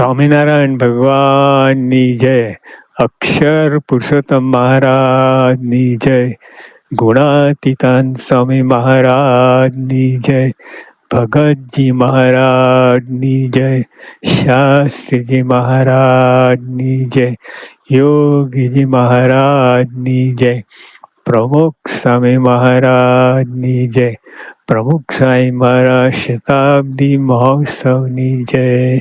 સ્વામિનારાયણ ભગવાનની જય. અક્ષર પુરુષોત્તમ મહારાજની જય. ગુણાતીતાન સ્વામી મહારાજની જય. ભગતજી મહારાજની જય. શાસ્ત્રીજી મહારાજની જય. યોગીજી મહારાજની જય. પ્રમુખ સ્વામી મહારાજની જય. પ્રમુખ સ્વામી મહારાજ શતાબ્દી મહોત્સવની જય.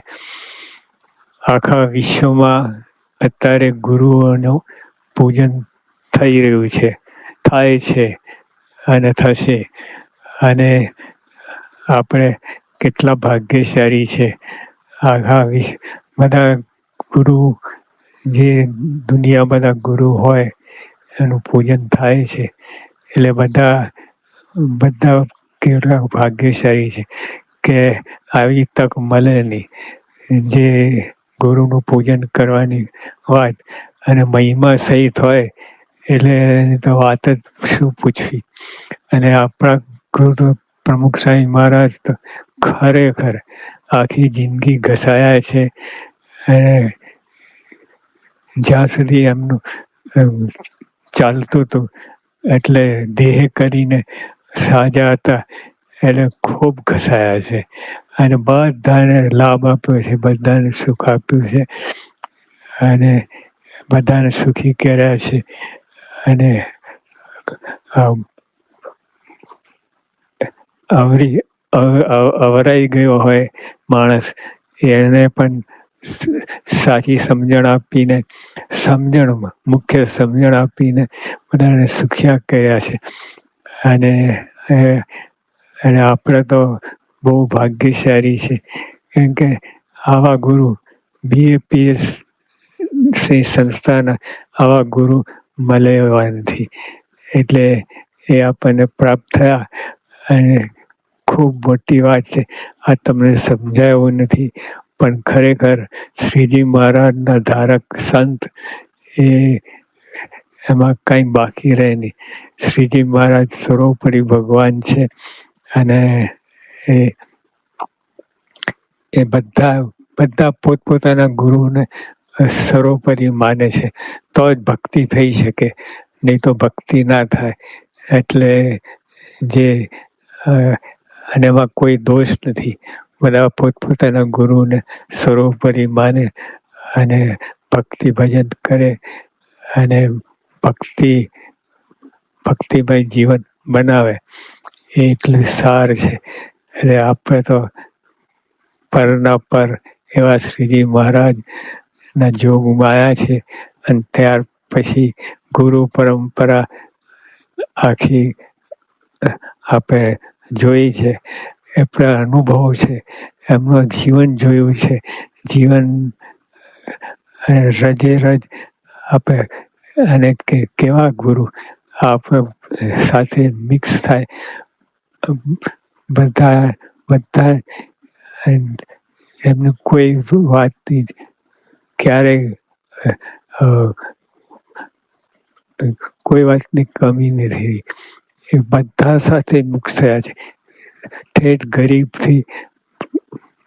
આખા વિશ્વમાં અત્યારે ગુરુઓનું પૂજન થઈ રહ્યું છે, થાય છે અને થશે. અને આપણે કેટલા ભાગ્યશાળી છે. આખા વિશ્વ બધા ગુરુ, જે દુનિયા બધા ગુરુ હોય, એનું પૂજન થાય છે. એટલે બધા બધા કેટલા ભાગ્યશાળી છે કે આવી તક મળે નહીં. જે ગુરુનું પૂજન કરવાની વાત અને મહિમા સહિત હોય એટલે એની તો વાત જ શું પૂછવી? અને આપણા ગુરુ તો પ્રમુખ સ્વામી મહારાજ તો ખરેખર આખી જિંદગી ઘસાયા છે અને જ્યાં સુધી એમનું ચાલતું હતું એટલે દેહ કરીને સાજા હતા એટલે ખૂબ ઘસાયા છે. અને બધાને લાભ આપ્યો છે, બધાને સુખ આપ્યું છે અને બધાને સુખી કર્યા છે અને અવરી અવરાઈ ગયો હોય માણસ, એને પણ સાચી સમજણ આપીને સમજણમાં મુખ્ય સમજણ આપીને બધાને સુખ્યા કર્યા છે. અને અને આપણે તો બહુ ભાગ્યશાળી છે. કેમ કે આવા ગુરુ બીએપીએસ સંસ્થાના, આવા ગુરુ મળે એવા નથી. એટલે એ આપણને પ્રાપ્ત થયા અને ખૂબ મોટી વાત છે. આ તમને સમજાયું નથી, પણ ખરેખર શ્રીજી મહારાજના ધારક સંત એ એમાં કંઈ બાકી રહે નહીં. શ્રીજી મહારાજ સર્વોપરી ભગવાન છે અને એ એ બધા બધા પોતપોતાના ગુરુને સર્વોપરી માને છે. તો જ ભક્તિ થઈ શકે. નહીં તો ભક્તિ ના થાય. એટલે જે અને એમાં કોઈ દોષ નથી. બધા પોતપોતાના ગુરુને સર્વોપરી માને અને ભક્તિ ભજન કરે અને ભક્તિ, ભક્તિમય જીવન બનાવે. એટલું સાર છે. એટલે આપણે તો પરના પર એવા શ્રીજી મહારાજના જોગમાં આવ્યા છે અને ત્યાર પછી ગુરુ પરંપરા આખી આપણે જોઈ છે. આપણા અનુભવો છે. એમનું જીવન જોયું છે. જીવન રજે રજ આપણે અને કેવા ગુરુ આપણે સાથે મિક્સ થાય. બધા બધા એમનું કોઈ વાતની ક્યારેય કોઈ વાતની કમી નથી એ બધા સાથે મિક્સ થયા છે. ઠેઠ ગરીબથી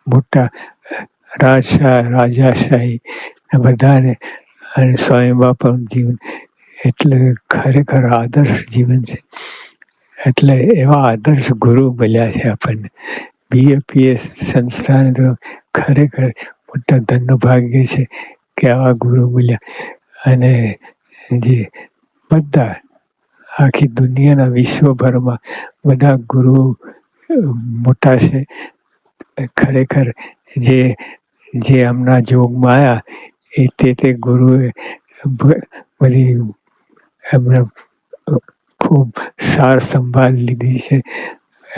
મોટા રાજશાહ રાજાશાહી બધાને અને સ્વયં બાપાનું જીવન. એટલે ખરેખર આદર્શ જીવન છે. એટલે એવા આદર્શ ગુરુ મળ્યા છે આપણને. બીએપીએસ સંસ્થાને તો ખરેખર મોટા ધનનું ભાગ્ય છે કે આવા ગુરુ મળ્યા અને જે બધા આખી દુનિયાના વિશ્વભરમાં બધા ગુરુ મોટા છે. ખરેખર જે જે હમણાં જોગમાં આવ્યા એ તે તે ગુરુએ બધી એમને ખૂબ સાર સંભાળ લીધી છે.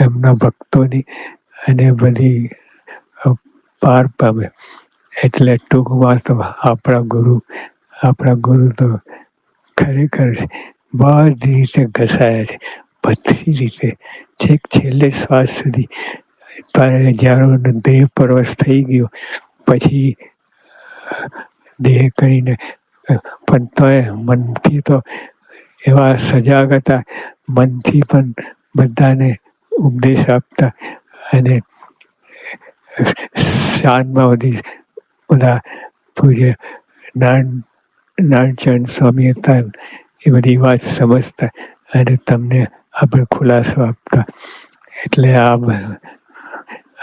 એમના ભક્તોની અને બધી પાર પામે. એટલે ટૂંકમાં તો આપણા ગુરુ આપણા ગુરુ તો ખરેખર બધી રીતે ઘસાયા છે. બધી રીતે. છેક છેલ્લે શ્વાસ સુધી. જ્યારે દેહ પરવશ થઈ ગયો, પછી દેહ કરીને પણ તોય મનથી તો એવા સજાગ હતા. મનથી પણ બધાને ઉપદેશ આપતા અને શાનમાં બધી બધા પૂજ્ય નારાયણ નારાયણચંદ સ્વામી હતા. એ બધી વાત સમજતા અને તમને આપણે ખુલાસો આપતા. એટલે આ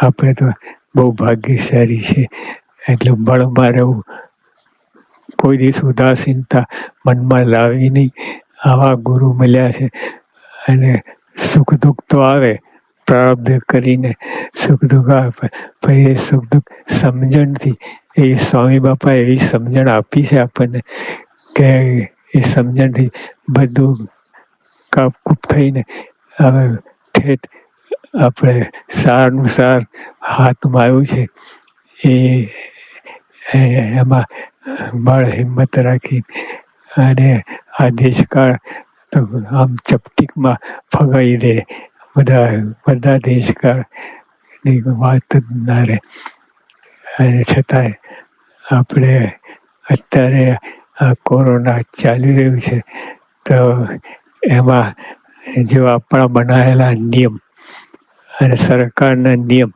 આપણે તો બહુ ભાગ્યશાળી છે એટલે બળમાં રહેવું કોઈ દિવસ ઉદાસીનતા મનમાં લાવી નહીં. આવા ગુરુ મળ્યા છે. અને સુખ દુઃખ તો આવે, પ્રારબ્ધ કરીને સુખ દુઃખ આવે પછી એ સુખ દુઃખ સમજણથી, એ સ્વામી બાપા એવી સમજણ આપી છે આપણને કે એ સમજણથી બધું કાપકૂપ થઈને હવે ઠેઠ આપણે સારનું સાર હાથમાં આવ્યું છે. એ એમાં બળ હિંમત રાખી અને આ દેશકાળ આમ ચપટીકમાં ફગાઈ દે. બધા બધા દેશકાળની વાત જ ના રહે. અને છતાંય આપણે અત્યારે આ કોરોના ચાલી રહ્યું છે, તો એમાં જો આપણા બનાવેલા નિયમ અને સરકારના નિયમ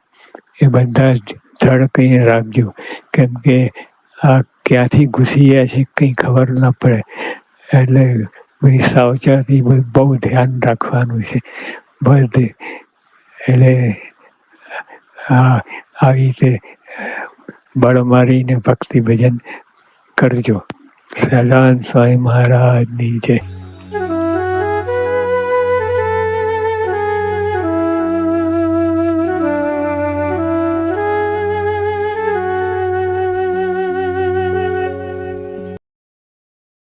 એ બધા જ ધડ રાખજો. કેમ કે આ ક્યાંથી ઘૂસી ગયા છે કંઈ ખબર ના પડે. એટલે બધી સાવચેતી બહુ ધ્યાન રાખવાનું છે. બધે. એટલે આવી રીતે બળ મારીને ભક્તિ ભજન કરજો. સહજાનંદ સ્વામી મહારાજની જય.